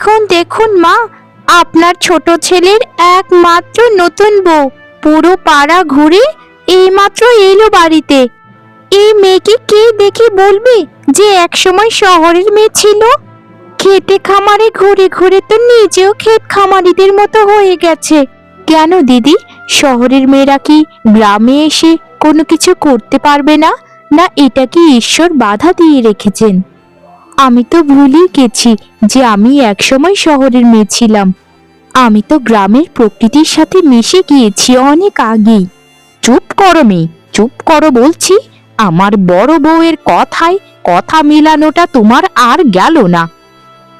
দেখুন দেখুন মা, আপনার ছোট ছেলের একমাত্র নতুন বউ। পুরো পাড়া ঘুরে এইমাত্র এলো বাড়িতে। এই মেয়েকে কে দেখে বলবে যে একসময় শহরের মেয়ে ছিল? খেতে খামারে ঘুরে ঘুরে তো নিজেও ক্ষেত খামারিদের মতো হয়ে গেছে। কেন দিদি, শহরের মেয়েরা কি গ্রামে এসে কোনো কিছু করতে পারবে না? না এটা কি ঈশ্বর বাধা দিয়ে রেখেছেন? আমি তো ভুলেই গেছি যে আমি একসময় শহরের মেয়ে ছিলাম। আমি তো গ্রামের প্রকৃতির সাথে মিশে গিয়েছি অনেক আগেই। চুপ করো মেয়ে, চুপ করো বলছি। আমার বড় বউয়ের কথায় কথা মেলানোটা তোমার আর গেল না।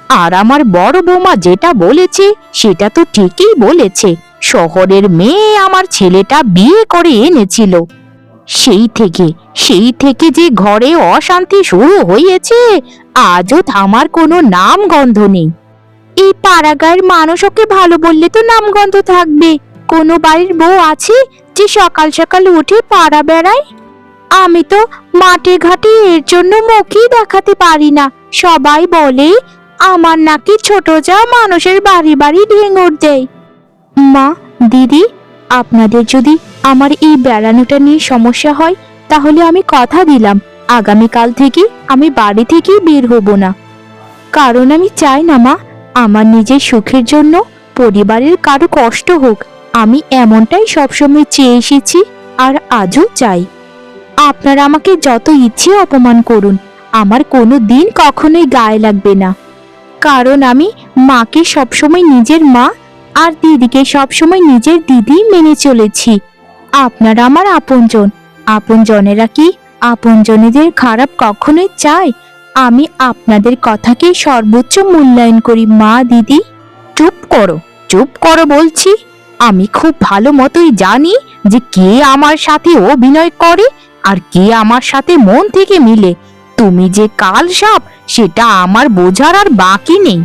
আর আমার বড় বৌমা যেটা বলেছে, সেটা তো ঠিকই বলেছে। শহরের মেয়ে আমার ছেলেটা বিয়ে করে এনেছিল। সেই থেকে সেই থেকে যে ঘরে অশান্তি শুরু হয়েছে, আজও থামার কোনো নাম গন্ধ নেই। এই পাড়াগাঁয়ের মানুষ ওকে ভালো বললে তো নামগন্ধ থাকবে। কোনো বাড়ির বউ আছে যে সকাল সকাল উঠে পাড়া বেড়ায়? আমি তো মাঠে ঘাটে এর জন্য মুখই দেখাতে পারি না। সবাই বলে, আমার নাকি ছোট যা মানুষের বাড়ি বাড়ি ঢেঙর দেয় মা, দিদি, আপনাদের যদি আমার এই বেড়ানোটা নিয়ে সমস্যা হয়, তাহলে আমি কথা দিলাম। আগামীকাল থেকে আমি বাড়ি থেকেই বের হব না। কারণ আমি চাই না, মা। আমার নিজের সুখের জন্য পরিবারের কারও কষ্ট হোক। আমি এমনটাই সবসময় চেয়ে এসেছি আর আজও চাই। আপনারা আমাকে যত ইচ্ছে অপমান করুন, আমার কোনো দিন কখনোই গায়ে লাগবে না। কারণ আমি মাকে সবসময় নিজের মা আর দিদিকে সবসময় নিজের দিদি মেনে চলেছি। আপনারা আমার আপনজন। আপনজনেরা কি আপনজনেদের খারাপ কখনোই চায়? আমি আপনাদের কথাকে সর্বোচ্চ মূল্যায়ন করি, মা দিদি। চুপ করো চুপ করো বলছি। আমি খুব ভালো মতোই জানি যে কে আমার সাথে অভিনয় করে আর কে আমার সাথে মন থেকে মিলে। তুমি যে কাল সাপ, সেটা আমার বোঝার আর বাকি নেই।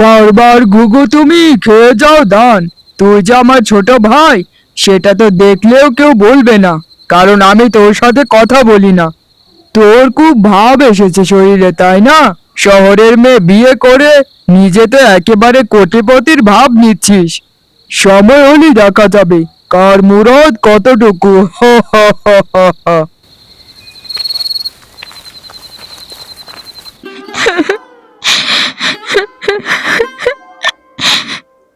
বারবার ঘুঘু তুমি খেয়ে যাও দান। তুই যে আমার ছোট ভাই, সেটা তো দেখলেও কেউ বলবে না, কারণ আমি তোর সাথে কথা বলি না। তোর খুব ভাব এসেছে শরীরে, তাই না? শহরের মেয়ে বিয়ে করে নিজে তো একেবারে কোটিপতির ভাব নিচ্ছিস। সময় হলে দেখা যাবে, কার মুরদ কতটুকু? হো হো হো হো।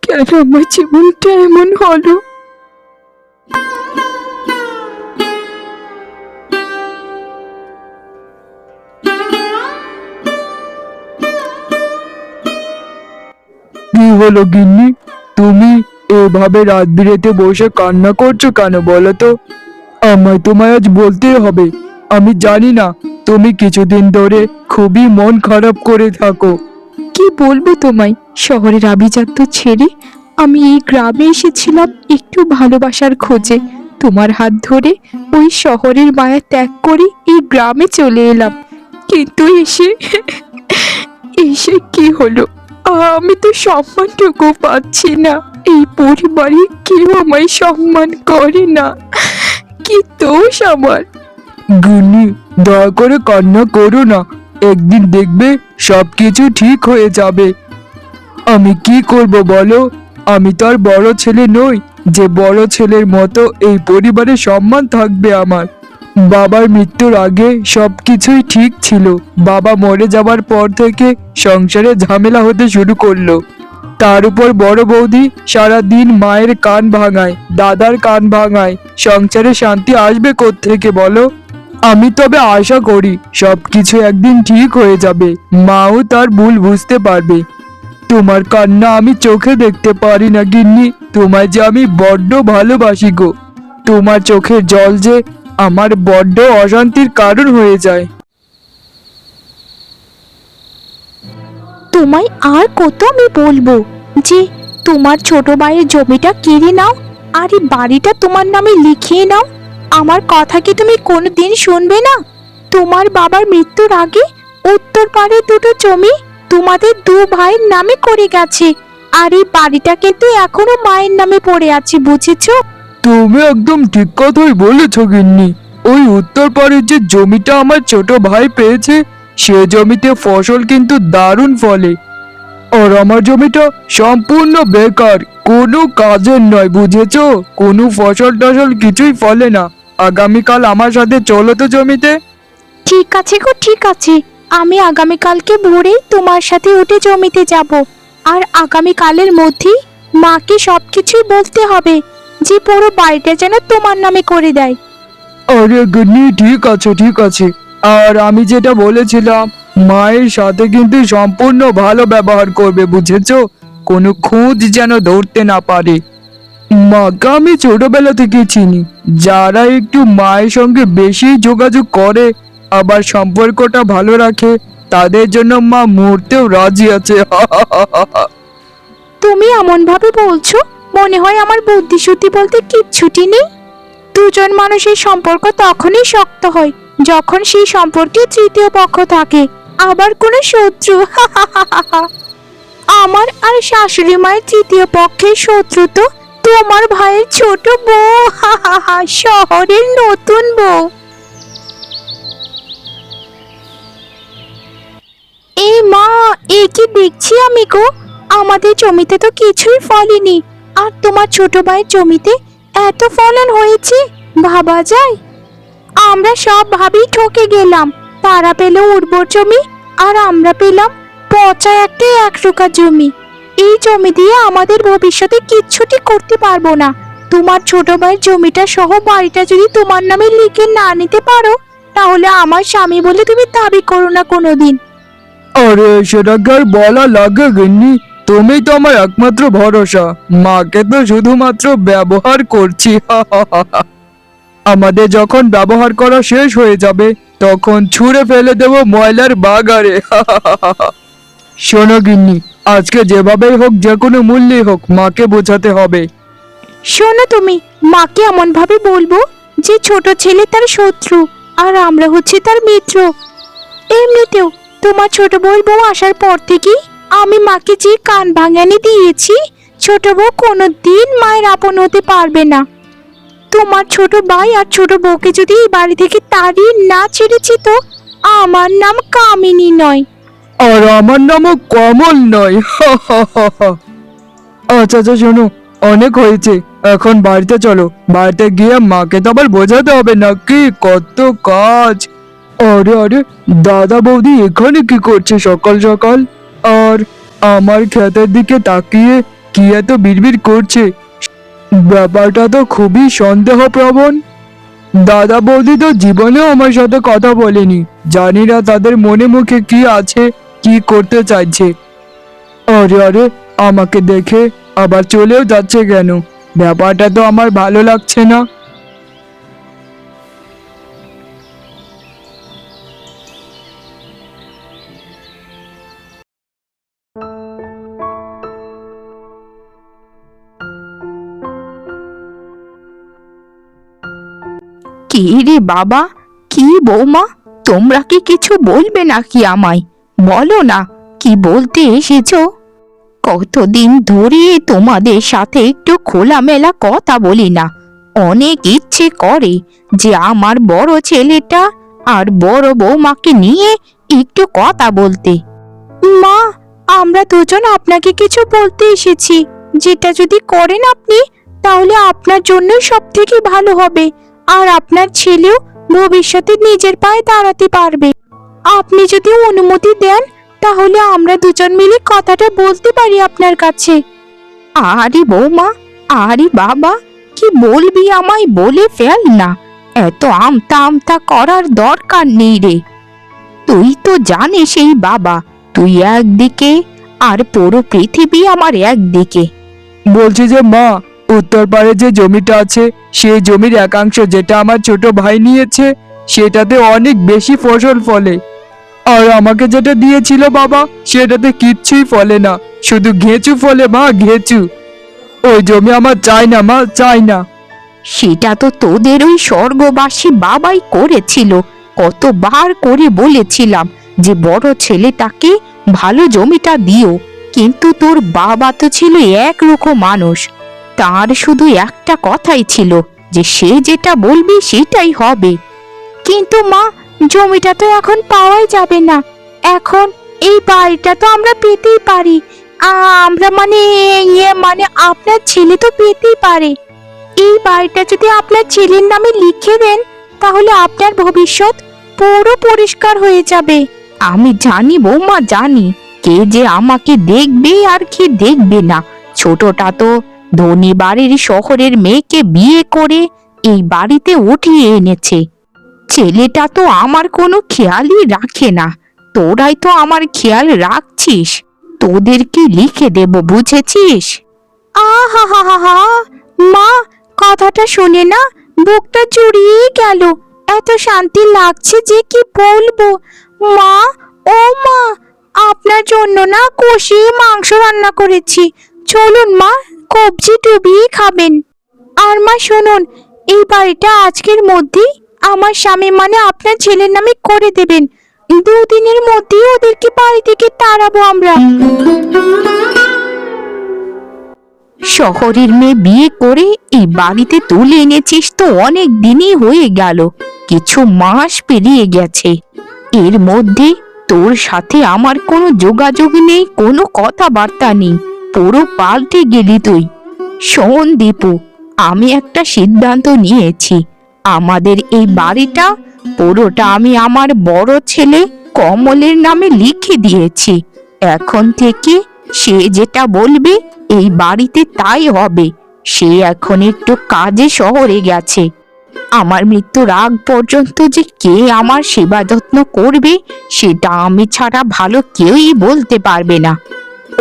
কেন আমার জীবনটা এমন হলো? কি হলো গিন্নি? তুমি এভাবে রাত বিরেতে বসে কান্না করছ কেন বলো তো? আমায় তোমায় আজ বলতেই হবে। আমি জানি না তুমি কিছুদিন ধরে খুবই মন খারাপ করে থাকো। কি বলব তোমায়? শহরের আভিজাত্য ছেড়ে আমি এই গ্রামে এসেছিলাম একটু ভালোবাসার খোঁজে। তোমার হাত ধরে ওই শহরের মায়া ত্যাগ করে এই গ্রামে চলে এলাম। কিন্তু এসে এসে কি হলো? আমি তো সম্মানটুকু পাচ্ছি না। এই পরিবারে কেউ আমায় সম্মান করে না। কি দোষ আমার? গিন্নি, দয়া করে কান্না করো না। একদিন দেখবে সবকিছু ঠিক হয়ে যাবে। আমি কি করব বলো? আমি তো আর বড় ছেলে নই, যে বড় ছেলের মতো এই পরিবারে সম্মান থাকবে আমার। বাবার মৃত্যুর আগে সবকিছুই ঠিক ছিল। বাবা মরে যাবার পর থেকে সংসারে ঝামেলা হতে শুরু করল। তার উপর বড় বৌদি সারা দিন মায়ের কান ভাঙায়, দাদার কান ভাঙায়। সংসারে শান্তি আসবে থেকে বলো? আমি তবে আশা করি সবকিছু একদিন ঠিক হয়ে যাবে। মাও তার ভুল বুঝতে পারবে। তোমার কান্না আমি চোখে দেখতে পারি না, গিন্নি। তোমায় যে আমি বড্ড ভালোবাসি গো। তোমার চোখের জল যে আমার বড্ড অশান্তির কারণ হয়ে যায়। তোমায় আর কত আমি বলব যে তোমার ছোট ভাইয়ের জমিটা কেড়ে নাও আর এই বাড়িটা তোমার নামে লিখিয়ে নাও? আমার কথা কি তুমি কোনো দিন শুনবে না? তোমার বাবার মৃত্যুর আগে উত্তর পাড়ে দুটো জমি তোমাদের দু ভাইয়ের নামে করে গেছে। আর এই বাড়িটা কিন্তু এখনও মায়ের নামে পড়ে আছে, বুঝেছ? তুমি একদম ঠিক কথাই বলেছ, গিন্নি। ওই উত্তর পাড়ের যে জমিটা আমার ছোট ভাই পেয়েছে, সে জমিতে ফসল কিন্তু দারুণ ফলে। আর আমার জমিটা সম্পূর্ণ বেকার, কোনো কাজের নয়, বুঝেছ? কোনো ফসল টসল কিছুই ফলে না। আগামীকাল আমার সাথে চলো তো জমিতে। ঠিক আছে গো ঠিক আছে। আমি আগামীকালকে ভোরেই তোমার সাথে উঠে জমিতে যাব। আর আগামীকালের মধ্যেই মাকে সব সবকিছুই বলতে হবে যে পুরো বাড়িটা যেন তোমার নামে করে দেয়। আরে গিন্নি ঠিক আছে ঠিক আছে। আর আমি যেটা বলেছিলাম মায়ের সাথে কিন্তু সম্পূর্ণ ভালো ব্যবহার করবে বুঝেছ? কোনো খোঁজ যেন ধরতে না পারে। মাকে আমি ছোটবেলা থেকে চিনি। যারা একটু মায়ের সঙ্গে বেশি যোগাযোগ করে, আবার সম্পর্কটা ভালো রাখে, তাদের জন্য মা মরতেও রাজি আছে। তুমি এমন ভাবে বলছো? মনে হয় আমার বুদ্ধি শুদ্ধি বলতে কিচ্ছুটি নেই। দুজন মানুষের সম্পর্ক তখনই শক্ত হয়, যখন সেই সম্পর্কে তৃতীয় পক্ষ থাকে, আবার কোনো শত্রু। আমার আর শাশুড়ি মায়ের তৃতীয় পক্ষের শত্রু তো তোমার ভাইয়ের ছোট বউ। শহরের নতুন বউ। এ মা, এ কি দেখছি আমি গো? আমাদের জমিতে তো কিছুই ফলেনি। আর তোমার ছোট ভাইয়ের জমিতে এত ফলন হয়েছে, ভাবা যায়? আমরা সব ভাবেই ঠকে গেলাম। তারা পেল উর্বর জমি, আর আমরা পেলাম পচা একটা একরোকা জমি। এই জমি দিয়ে আমাদের ভবিষ্যতে কিচ্ছুটি করতে পারব না। তোমার ছোট ভাইয়ের জমিটা সহ বাড়িটা যদি তোমার নামে লিখে না নিতে পারো, তাহলে আমার স্বামী বলে তুমি দাবি করো না কোনোদিন। আরে সেটাকে আর বলা লাগে গিন্নি? তুমি তো আমার একমাত্র ভরসা। মাকে তো শুধুমাত্র ব্যবহার করছি আমাদের যখন ব্যবহার করা শেষ হয়ে যাবে, তখন ছুঁড়ে ফেলে দেব ময়লার বাগারে শোনো গিন্নি আজকে যেভাবেই হোক, যে কোনো মূল্যেই হোক, মাকে বোঝাতে হবে। শোনো তুমি, মাকে এমন ভাবে বলব যে ছোট ছেলে তার শত্রু, আর আমরা হচ্ছে তার মিত্র। এমনিতেও তোমার ছোট বউ বউ আসার পর থেকেই আমি মাকে যে কান ভাঙানি দিয়েছি, ছোট বউ কোনো দিন মায়ের আপন হতে পারবে না। তোমার ছোট ভাই আর ছোট বউকে যদি এই বাড়ি থেকে তাড়িয়ে না ছেড়েছি তো, আমার নাম কামিনী নয়। আর আমার নামও কমল নয়। আচ্ছা আচ্ছা শোনো, অনেক হয়েছে। এখন বাড়িতে চলো। বাড়িতে গিয়ে মাকে তো আবার বোঝাতে হবে নাকি? কত কাজ। আরে আরে, দাদা বৌদি এখানে কি করছে সকাল সকাল? আর আমার ক্ষেতের দিকে তাকিয়ে কি এত বিড়বিড় করছে? ব্যাপারটা তো খুবই সন্দেহপ্রবণ। দাদা বৌদি তো জীবনেও আমার সাথে কথা বলেনি। জানি না তাদের মনে মুখে কি আছে। কি করতে চাইছে? আরে আরে, আমাকে দেখে আবার চলেও যাচ্ছে কেন? ব্যাপারটা তো আমার ভালো লাগছে না। কি রে বাবা? কি বৌমা? তোমরা কি কিছু বলবে নাকি আমায়? বলো না, কি বলতে এসেছ? কতদিন ধরে তোমাদের সাথে একটু খোলামেলা কথা বলি না। অনেক ইচ্ছে করে যে আমার বড় ছেলেটা আর বড় বৌমাকে নিয়ে একটু কথা বলতে। মা, আমরা দুজন আপনাকে কিছু বলতে এসেছি। যেটা যদি করেন আপনি, তাহলে আপনার জন্য সব থেকে ভালো হবে। আর আপনার ছেলেও ভবিষ্যতে নিজের পায়ে দাঁড়াতে পারবে। আপনি যদি অনুমতি দেন, তাহলে আমরা দুজন মিলে কথাটা বলতে পারি আপনার কাছে। আরে বৌমা, আরে বাবা, কি বলবি আমায় বলে ফেল না। এত আমতা আমতা করার দরকার নেই রে। তুই তো জানিস এই বাবা, তুই একদিকে আর পুরো পৃথিবী আমার একদিকে। বলছি যে মা, উত্তর পাড়ে যে জমিটা আছে, সেই জমির একাংশ যেটা আমার ছোট ভাই নিয়েছে, সেটাতে অনেক বেশি ফসল ফলে। আর আমাকে যেটা দিয়েছিল বাবা, সেটাতে কিচ্ছুই ফলে না। শুধু ঘেঁচু ফলে মা, ঘেঁচু। ওই জমি আমার চাই না মা, চাই না। সেটা তো তোদের ওই স্বর্গবাসী বাবাই করেছিল। কতবার করে বলেছিলাম যে বড় ছেলেটাকে ভালো জমিটা দিও। কিন্তু তোর বাবা তো ছিল একরকম মানুষ। তার শুধু একটা কথাই ছিল যে সে যেটা বলবে সেটাই হবে। কিন্তু মা জমিটা তো এখন পাওয়াই যাবে না। এখন এই বাড়িটা তো আমরা পেতেই পারি। আমরা মানে ইয়ে মানে আপনার ছেলে তো পেতেই পারে। এই বাড়িটা যদি আপনার ছেলের নামে লিখে দেন, তাহলে আপনার ভবিষ্যৎ পুরো পরিষ্কার হয়ে যাবে। আমি জানি বৌমা, জানি। কে যে আমাকে দেখবে আর কি দেখবে না। ছোটটা তো ধনী বাড়ির শহরের মেয়েকে বিয়ে করে এই বাড়িতে উঠিয়ে এনেছে। ছেলেটা তো আমার কোনো খেয়ালই রাখে না। তোরাই তো আমার খেয়াল রাখছিস। তোদেরকে লিখে দেব বুঝেছিস? আহা হা হা হা মা, কথাটা শুনে না, বুকটা জুড়িয়ে গেল। এত শান্তি লাগছে যে কি বলব? মা, ও মা, আপনার জন্য না কষিয়ে মাংস রান্না করেছি। চলুন মা, কবজি ডুবিয়ে খাবেন। আর মা, শুনুন, এই বাড়িটা আজকের মধ্যেই আমার স্বামী মানে আপনার ছেলের নামে করে দেবেন। দুদিনের মধ্যেই ওদেরকে বাড়ি থেকে তাড়াবো আমরা। শহরের মেয়ে বিয়ে করে এই বাড়িতে তুলে এনেছিস তো অনেক দিনই হয়ে গেল, কিছু মাস পেরিয়ে গেছে। এর মধ্যে তোর সাথে আমার কোনো যোগাযোগ নেই, কোনো কথাবার্তা নেই, পুরো পাল্টে গেলি তুই। শোন দীপু, আমি একটা সিদ্ধান্ত নিয়েছি। আমাদের এই বাড়িটা, পুরোটা আমি আমার বড় ছেলে কমলের নামে লিখে দিয়েছি। এখন থেকে সে যেটা বলবে এই বাড়িতে তাই হবে। সে এখন একটু কাজে শহরে গেছে। আমার মৃত্যুর আগ পর্যন্ত যে কে আমার সেবা যত্ন করবে, সেটা আমি ছাড়া ভালো কেউই বলতে পারবে না।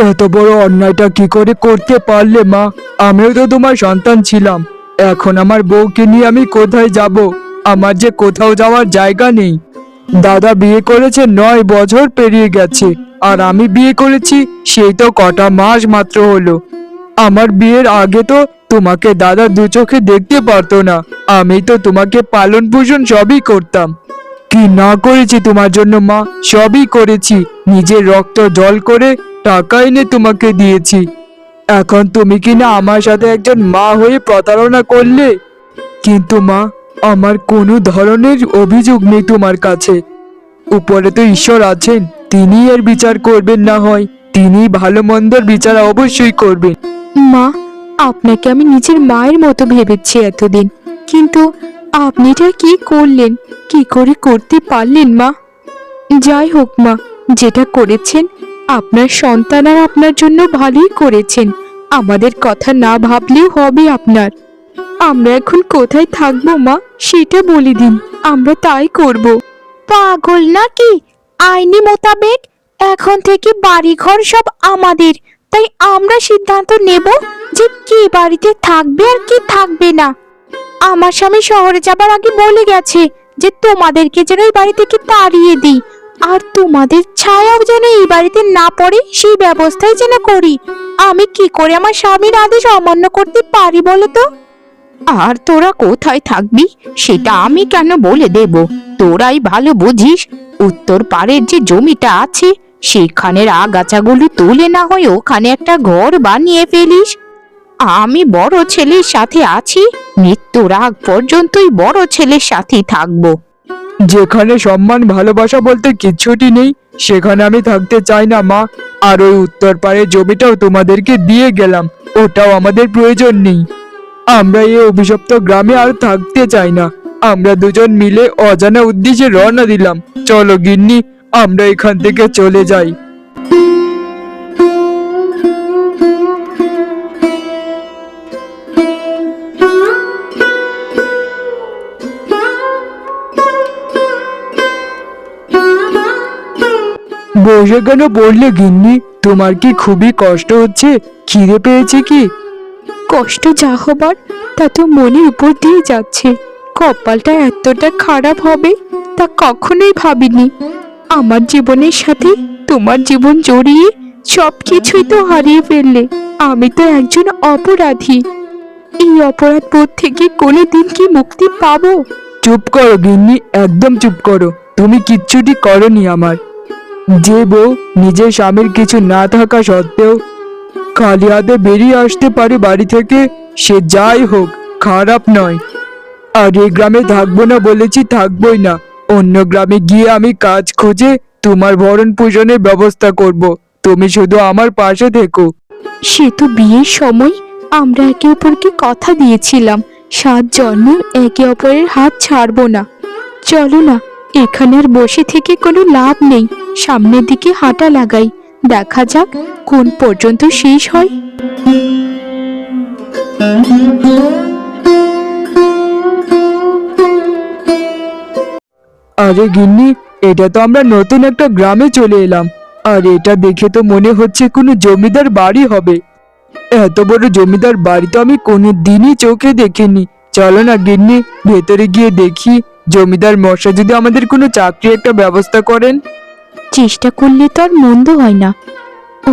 এত বড় অন্যায়টা কি করে করতে পারলে মা? আমিও তো তোমার সন্তান ছিলাম। এখন আমার বউকে নিয়ে আমি কোথায় যাব? আমার যে কোথাও যাওয়ার জায়গা নেই। দাদা বিয়ে করেছে নয় বছর পেরিয়ে গেছে, আর আমি বিয়ে করেছি সেই তো কটা মাস মাত্র হলো। আমার বিয়ের আগে তো তোমাকে দাদা দু চোখে দেখতে পারতো না, আমি তো তোমাকে পালন পোষণ সবই করতাম। কি না করেছি তোমার জন্য মা? সবই করেছি, নিজের রক্ত জল করে টাকা এনে তোমাকে দিয়েছি। এখন তুমি কি না আমার সাথে একজন মা হয়ে প্রতারণা করলে? কিন্তু মা, আমার কোনো ধরনের অভিযোগ নেই তোমার কাছে। উপরে তো ঈশ্বর আছেন, তিনি এর বিচার করবেন না হয়, তিনি ভালো মন্দর বিচার অবশ্যই করবেন। মা, আপনাকে আমি নিজের মায়ের মতো ভেবেছি এতদিন, কিন্তু আপনি এটা কি করলেন? কি করে করতে পারলেন মা? যাই হোক মা, যেটা করেছেন আপনার সন্তান আর আপনার জন্য ভালোই করেছেন। আমাদের কথা না ভাবলেও হবে আপনার। আমরা এখন কোথায় থাকব মা, সেটা বলে দিন। আমরা তাই করব। পাগল নাকি? আইনি মোতাবেক এখন থেকে বাড়িঘর সব আমাদের। তাই আমরা সিদ্ধান্ত নেব যে কে বাড়িতে থাকবে আর কি থাকবে না। আমার স্বামী শহরে যাবার আগে বলে গেছে যে তোমাদেরকে যেন এই বাড়ি থেকে তাড়িয়ে দিই। আর তোমাদের ছায়াও যেন এই বাড়িতে না পড়ে, সেই ব্যবস্থাই যেন করি। আমি কি করে আমার স্বামীর আদেশ অমান্য করতে পারি বলো তো? আর তোরা কোথায় থাকবি, সেটা আমি কেন বলে দেব? তোরাই ভালো বুঝিস, উত্তর পাড়ের যে জমিটা আছে, সেখানের আগাছাগুলো তুলে না হয় ওখানে একটা ঘর বানিয়ে ফেলিস। আমি বড় ছেলের সাথে আছি মৃত্যুর আগ পর্যন্তই বড় ছেলের সাথেই থাকব। যেখানে সম্মান, ভালোবাসা বলতে কিছুটি নেই, সেখানে আমি থাকতে চাই না, মা। আর ওই উত্তর পাড়ের জমিটাও তোমাদেরকে দিয়ে গেলাম, ওটাও আমাদের প্রয়োজন নেই। আমরা এই অভিশপ্ত গ্রামে আর থাকতে চাই না। আমরা দুজন মিলে অজানা উদ্দেশ্যে রওনা দিলাম। চলো গিন্নি, আমরা এখান থেকে চলে যাই। বসে কেন বললে গিন্নি? তোমার কি খুবই কষ্ট হচ্ছে? খিদে পেয়েছে কি? কষ্ট যা হবার তা তো মনের উপর দিয়ে যাচ্ছে। কপালটা এতটা খারাপ হবে তা কখনোই ভাবিনি। আমার জীবনের সাথে তোমার জীবন জড়িয়ে সব কিছুই তো হারিয়ে ফেললে। আমি তো একজন অপরাধী। এই অপরাধ বোধ থেকে কোনো দিন কি মুক্তি পাবো? চুপ করো গিন্নি একদম চুপ করো। তুমি কিচ্ছুটি করনি আমার। যে বউ নিজের স্বামীর কিছু না থাকা সত্ত্বেও খালি হাতে বেরিয়ে আসতে পারে বাড়ি থেকে, সে যাই হোক, খারাপ নয়। আর এই গ্রামে থাকব না বলেছি থাকবোই না। অন্য গ্রামে গিয়ে আমি কাজ খুঁজে তোমার ভরণ পোষণের ব্যবস্থা করব। তুমি শুধু আমার পাশে থেকো। সে তো বিয়ের সময় আমরা একে অপরকে কথা দিয়েছিলাম। সাত জন্ম একে অপরের হাত ছাড়বো না। চলো না এখানে আর বসে থেকে কোনো লাভ নেই। সামনের দিকে হাঁটা লাগাই। দেখা যাক কোন পর্যন্ত শেষ হয়। আরে গিন্নি, এটা তো আমরা নতুন একটা গ্রামে চলে এলাম। আর এটা দেখে তো মনে হচ্ছে কোনো জমিদার বাড়ি হবে। এত বড় জমিদার বাড়ি তো আমি কোনো দিনই চোখে দেখিনি। চলো না গিন্নি, ভেতরে গিয়ে দেখি। জমিদার মশা যদি আমাদের কোনো চাকরি একটা ব্যবস্থা করেন? চেষ্টা করলে তো আর মন্দ হয় না।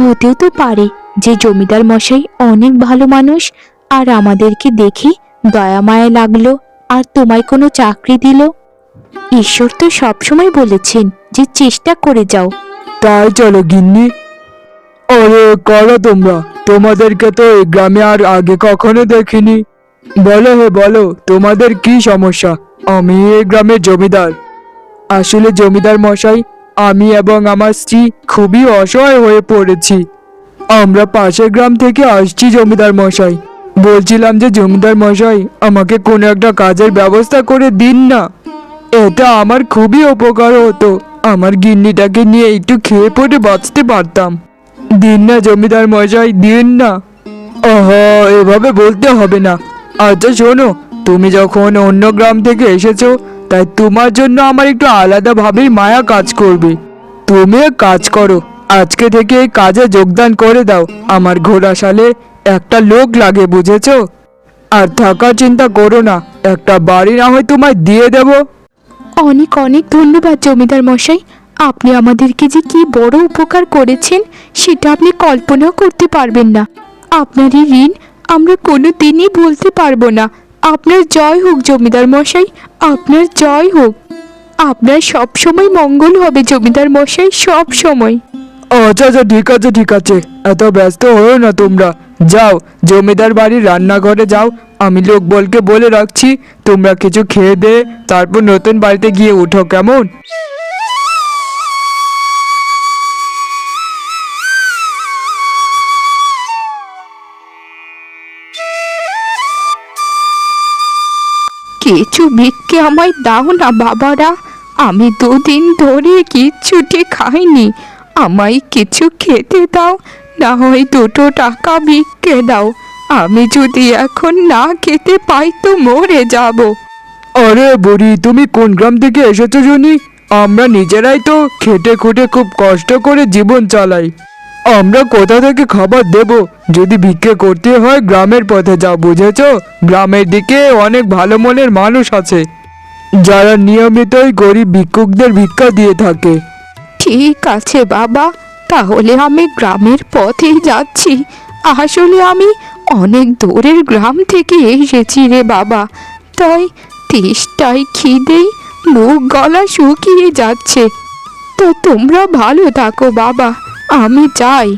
হতেও তো পারে যে জমিদার মশাই অনেক ভালো মানুষ আর আমাদেরকে দেখে দয়া মায়া লাগল আর তোমায় কোনো চাকরি দিল। ঈশ্বর তো সবসময় বলেছেন যে চেষ্টা করে যাও। তাই চলো গিন্নি। আরে করো তোমরা? তোমাদেরকে তো এই গ্রামে আর আগে কখনো দেখিনি। বলো হে বলো তোমাদের কি সমস্যা? আমি এই গ্রামের জমিদার। আসলে জমিদার মশাই, আমি এবং আমার স্ত্রী খুবই অসহায় হয়ে পড়েছি। আমরা পাশের গ্রাম থেকে আসছি, জমিদার মশাই। বলছিলাম যে, জমিদার মশাই, আমাকে কোনো একটা কাজের ব্যবস্থা করে দিন না। এটা আমার খুবই উপকার হতো। আমার গিন্নিটাকে নিয়ে একটু খেয়ে পড়ে বাঁচতে পারতাম। দিন না, জমিদার মশাই, দিন না। ওহ এভাবে বলতে হবে না। আচ্ছা শোনো তুমি যখন অন্য গ্রাম থেকে এসেছ, তাই তোমার জন্য আমার একটু আলাদাভাবেই মায়া কাজ করবে। তুমি কাজ করো, আজকে থেকে এই কাজে যোগদান করে দাও। আমার ঘোড়াশালে একটা লোক লাগে, বুঝেছ? আর থাকার চিন্তা করো না, একটা বাড়ি না হয় তোমায় দিয়ে দেবো। অনেক অনেক ধন্যবাদ জমিদার মশাই। আপনি আমাদেরকে যে কি বড় উপকার করেছেন, সেটা আপনি কল্পনাও করতে পারবেন না। আপনার এই ঋণ আমরা কোনো দিনই বলতে পারব না। আপনার জয় হোক জমিদার মশাই, আপনার জয় হোক। আপনার সব সময় মঙ্গল হবে জমিদার মশাই, সব সময়। আচ্ছা আচ্ছা ঠিক আছে ঠিক আছে। এত ব্যস্ত হও না তোমরা। যাও, জমিদার বাড়ির রান্নাঘরে যাও। আমি লোক বলকে বলে রাখছি, তোমরা কিছু খেয়ে দে, তারপর নতুন বাড়িতে গিয়ে উঠো, কেমন? কিছু ভিক্ষে আমায় দাও না, বাবারা। আমি দুদিন ধরে কিচ্ছুটি খাইনি। আমায় কিছু খেতে দাও, না হয় দুটো টাকা ভিক্ষে দাও। আমি যদি এখন না খেতে পাই তো মরে যাব। আরে বুড়ি, তুমি কোন গ্রাম থেকে এসেছ জনি? আমরা নিজেরাই তো খেটে খুঁটে খুব কষ্ট করে জীবন চালাই। আমরা কোথা থেকে খাবার দেব? যদি ভিক্ষে করতে হয়, গ্রামের পথে যাও, বুঝেছ? গ্রামের দিকে অনেক ভালো মনের মানুষ আছে। যারা নিয়মিতই গরিব ভিক্ষুকদের ভিক্ষা দিয়ে থাকে। ঠিক আছে, বাবা। তাহলে আমি গ্রামের পথেই যাচ্ছি। আসলে আমি অনেক দূরের গ্রাম থেকে এসেছি রে বাবা। তাই তেষ্টায় খিদেই মুখ গলা শুকিয়ে যাচ্ছে। তো তোমরা ভালো থাকো, বাবা। আমি যাই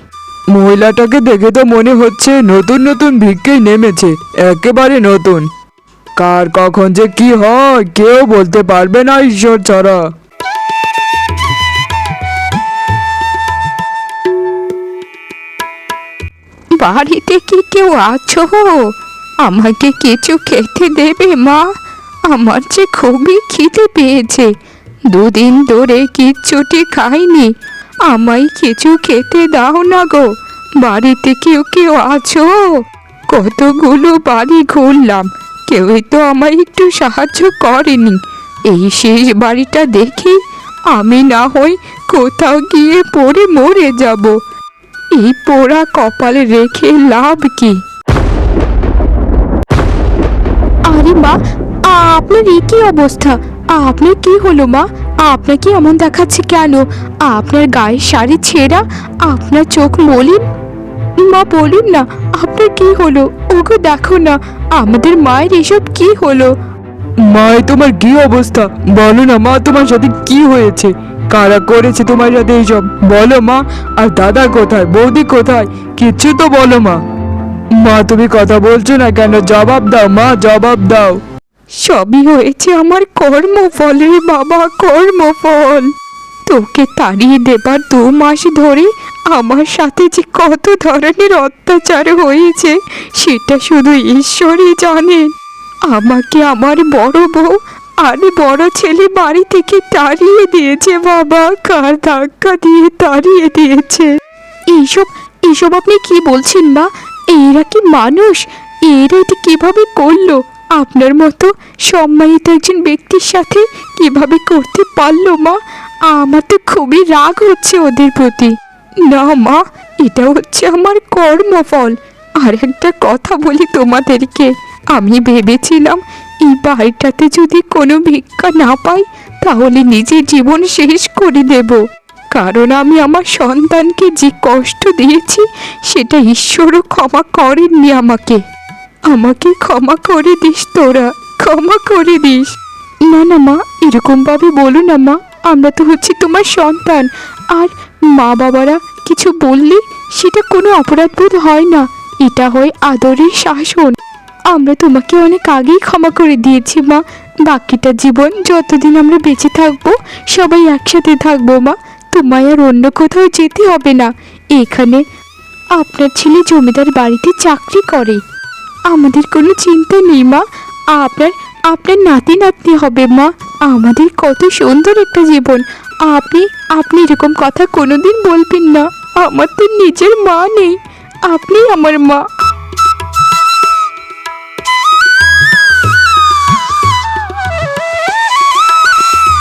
মহিলাটাকে দেখে তো মনে হচ্ছে নতুন নতুন ভিক্ষেই নেমেছে একেবারে নতুন। কার কখন যে কি হয় কেউ বলতে পারবে না ঈশ্বর ছাড়া। বাড়িতে কি কেউ আছো? আমাকে কিছু খেতে দেবে মা? আমার যে খুবই খিদে পেয়েছে। দুদিন ধরে কিচ্ছুটি খাইনি। আমায় কিছু খেতে দাও না গো। বাড়িতে কেউ কেউ আছো? কতগুলো বাড়ি ঘুরলাম। কেউই তো আমায় একটু সাহায্য করেনি। এই শেষ বাড়িটা দেখি আমি না হই কোথাও গিয়ে পড়ে মরে যাব। এই পোড়া কপালে রেখে লাভ কি? আরে মা আপনার এই কি অবস্থা? আপনার কি হলো মা? আপনাকে এমন দেখাচ্ছে কেন? আপনার গায়ের শাড়ি ছেঁড়া, আপনার চোখ মলিন? মা, বলুন না, আপনার কি হলো? ওকে দেখো না, আমাদের মায়ের এসব কি হলো? মায় তোমার কি অবস্থা? বলো না, মা, তোমার সাথে কি হয়েছে? কারা করেছে তোমার সাথে এইসব? বলো মা, আর দাদা কোথায়? বৌদি কোথায়? কিচ্ছু তো বলো মা। মা, তুমি কথা বলছো না কেন? জবাব দাও, মা, জবাব দাও। সবই হয়েছে আমার কর্মফল রে বাবা, কর্মফল। তোকে তাড়িয়ে দেবার দু মাস ধরে আমার সাথে যে কত ধরনের অত্যাচার হয়েছে, সেটা শুধু ঈশ্বরই জানেন আমাকে আমার বড় বউ আর বড় ছেলে বাড়ি থেকে তাড়িয়ে দিয়েছে বাবা, কার ধাক্কা দিয়ে তাড়িয়ে দিয়েছে। এইসব এইসব আপনি কি বলছেন মা? এরা কি মানুষ? এরা এটা কীভাবে করল? আপনার মতো সম্মানিত একজন ব্যক্তির সাথে কীভাবে করতে পারল মা? আমার তো খুবই রাগ হচ্ছে ওদের প্রতি। না মা, এটা হচ্ছে আমার কর্মফল। আর একটা কথা বলি তোমাদেরকে। আমি ভেবেছিলাম এই বাড়িটাতে যদি কোনো ভিক্ষা না পাই, তাহলে নিজের জীবন শেষ করে দেব। কারণ আমি আমার সন্তানকে যে কষ্ট দিয়েছি, সেটা ঈশ্বরও ক্ষমা করেননি আমাকে। আমাকে ক্ষমা করে দিস তোরা, ক্ষমা করে দিস। না না, মা এরকম ভাবে বলো না, মা, আমরা তো হচ্ছে তোমার সন্তান। আর মা বাবারা কিছু বললে সেটা কোনো অপরাধ বোধ হয় না। এটা হয় আদরের শাসন। আমরা তোমাকে অনেক আগেই ক্ষমা করে দিয়েছি, মা। বাকিটা জীবন যতদিন আমরা বেঁচে থাকব, সবাই একসাথে থাকব, মা। তোমায় আর অন্য কোথাও যেতে হবে না। এখানে আপনার ছেলে জমিদার বাড়িতে চাকরি করে। আমাদের কোনো চিন্তা নেই, মা। আপনার আপনার নাতি নাতনি হবে, মা। আমাদের কত সুন্দর একটা জীবন। আপনি আপনি এরকম কথা কোনোদিন বলবেন না। আমার তো নিজের মা নেই। আপনি আমার মা।